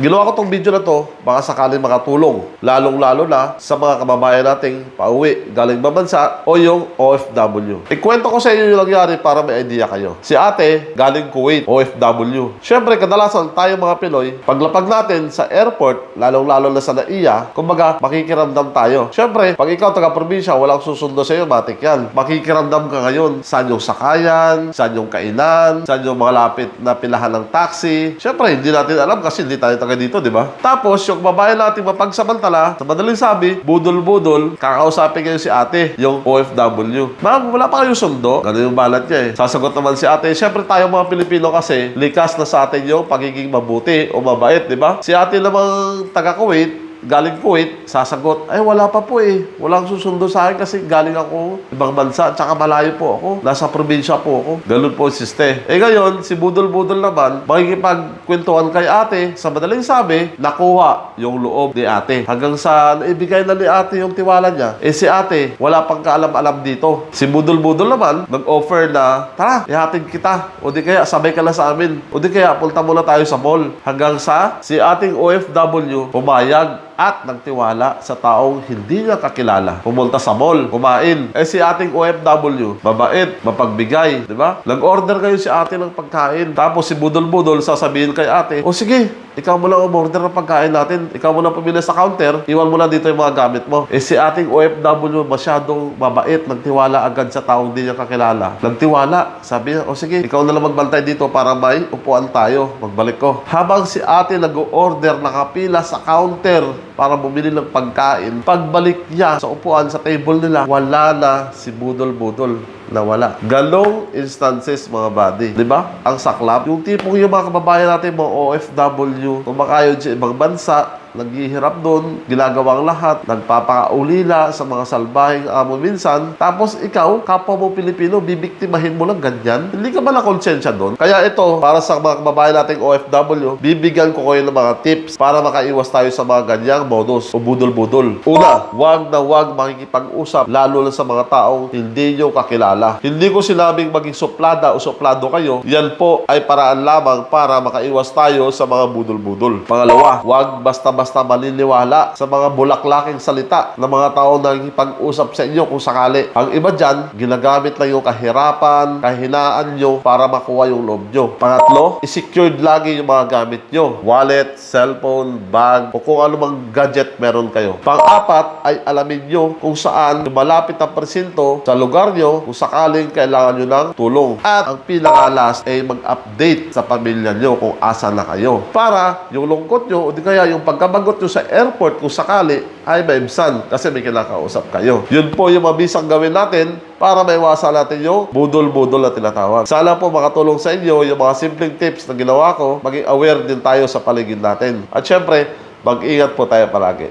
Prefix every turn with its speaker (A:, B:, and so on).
A: Ginawa ko tong video na to, baka sakaling makatulong. Lalong-lalo na sa mga kababayan nating pauwi, galing mabansa o yung OFW. Ikwento ko sa inyo yung nangyari para may idea kayo. Si ate, galing Kuwait, OFW. Siyempre, kadalasan tayo mga Pinoy, paglapag natin sa airport, lalong-lalo na sa NAIA, kumbaga, makikiramdam tayo. Siyempre, pag ikaw taga-probinsya, walang susundo sa iyo, matik yan. Makikiramdam ka ngayon, saan yung sakayan, saan yung kainan, saan yung mga lapit na pilahan ng taxi. Siyempre, hindi natin alam kasi hindi tayo taga dito, di ba? Tapos, yung babae natin mapagsamantala, sa madaling sabi, budol-budol, kakausapin kayo si ate, yung OFW. Ma'am, wala pa kayong sundo? Ganun yung balat niya eh. Sasagot naman si ate, siyempre tayo mga Pilipino kasi, likas na sa atin yung pagiging mabuti o mabait, di ba? Si ate namang taga-Kuwait, galing Kuwait, sasagot, ay wala pa po eh. Walang susundo sa akin kasi galing ako ibang bansa, tsaka malayo po ako. Nasa probinsya po ako. Ganun po siste. Eh ngayon, si Budol-Budol naman, makikipagkwentuhan kay ate, sa madaling sabi, nakuha yung loob ni ate. Hanggang sa naibigay na ni ate yung tiwala niya, eh si ate, wala pang kaalam-alam dito. Si Budol-Budol naman, nag-offer na, tara, ihatid kita. O di kaya, sabay ka na sa amin. O di kaya, punta muna tayo sa mall. Hanggang sa, si ating OFW, pumayag at nagtiwala sa taong hindi niya kakilala. Pumunta sa mall, kumain. Eh si ating OFW, mabait, mapagbigay, di ba? Nag-order kayo si ate ng pagkain. Tapos si Budol-Budol sasabihin kay ate, o sige, ikaw mo lang umorder ng pagkain natin. Ikaw mo lang pumili sa counter. Iwan mo lang dito yung mga gamit mo. Eh si ating OFW masyadong mabait. Nagtiwala agad sa taong hindi niya kakilala. Nagtiwala. Sabi niya, o sige, ikaw na lang magbantay dito para may upuan tayo. Magbalik ko. Habang si ate nag-order, nakapila sa counter para bumili ng pagkain. Pagbalik niya sa upuan sa table nila, wala na si Budol-Budol nawala. Galong instances mga buddy. Di ba? Ang saklap. Yung tipong yung mga kababayan natin, mga OFW, kumakayod sa ibang bansa, naghihirap doon, ginagawang lahat, nagpapakaulila sa mga salbahing amo minsan. Tapos ikaw, kapwa mo Pilipino, bibiktimahin mo lang ganyan. Hindi ka ba na konsensya doon? Kaya ito, para sa mga kababayan nating OFW, bibigyan ko kayo ng mga tips para makaiwas tayo sa mga ganyang modus o budol-budol. Una, wag na wag makikipag-usap, lalo na sa mga taong hindi nyo kakilala. Hindi ko sinabing maging suplada o suplado kayo. Yan po ay paraan lamang para makaiwas tayo sa mga budol-budol. Pangalawa, wag basta-basta maniniwala sa mga bulaklaking salita ng mga taong nakikipag-usap sa inyo kung sakali. Ang iba dyan, ginagamit lang yung kahirapan, kahinaan nyo para makuha yung loob nyo. Pangatlo, i-secured lagi yung mga gamit nyo. Wallet, cellphone, bag, o kung ano mang gadget meron kayo. Pang-apat ay alamin nyo kung saan malapit ang presinto sa lugar nyo kung sakaling kailangan nyo ng tulong. At ang pinaka-last ay mag-update sa pamilya nyo kung asa na kayo. Para yung lungkot nyo o di kaya yung pagkabagot nyo sa airport kung sakali ay maibsan kasi may kinakausap kayo. Yun po yung mabisang gawin natin para maiwasan natin yung budol-budol na tinatawag. Sana po makatulong sa inyo yung mga simpleng tips na ginawa ko. Maging aware din tayo sa paligid natin. At syempre, mag-ingat po tayo palagi.